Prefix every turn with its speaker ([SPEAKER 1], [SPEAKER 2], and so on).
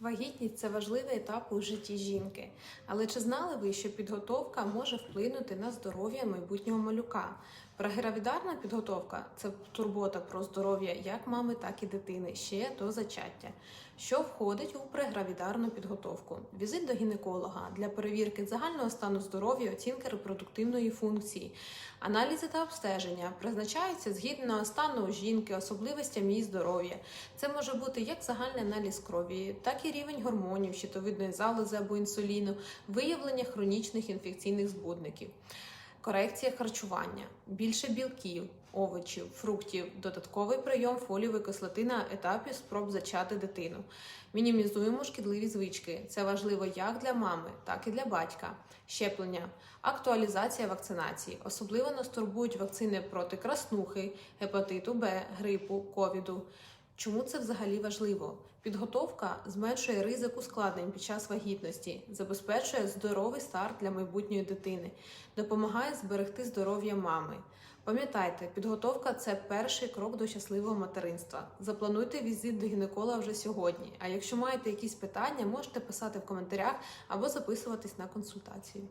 [SPEAKER 1] Вагітність це важливий етап у житті жінки. Але чи знали ви, що підготовка може вплинути на здоров'я майбутнього малюка? Прегравідарна підготовка це турбота про здоров'я як мами, так і дитини ще до зачаття. Що входить у прегравідарну підготовку? Візит до гінеколога для перевірки загального стану здоров'я, оцінки репродуктивної функції, аналізи та обстеження призначаються згідно стану жінки, особливостям її здоров'я. Це може бути як загальний аналіз крові, так і рівень гормонів, щитовидної залози або інсуліну, виявлення хронічних інфекційних збудників. Корекція харчування, більше білків, овочів, фруктів, додатковий прийом фолієвої кислоти на етапі спроб зачати дитину. Мінімізуємо шкідливі звички. Це важливо як для мами, так і для батька. Щеплення, актуалізація вакцинації. Особливо нас турбують вакцини проти краснухи, гепатиту Б, грипу, ковіду. Чому це взагалі важливо? Підготовка зменшує ризик ускладнень під час вагітності, забезпечує здоровий старт для майбутньої дитини, допомагає зберегти здоров'я мами. Пам'ятайте, підготовка це перший крок до щасливого материнства. Заплануйте візит до гінеколога вже сьогодні. А якщо маєте якісь питання, можете писати в коментарях або записуватись на консультацію.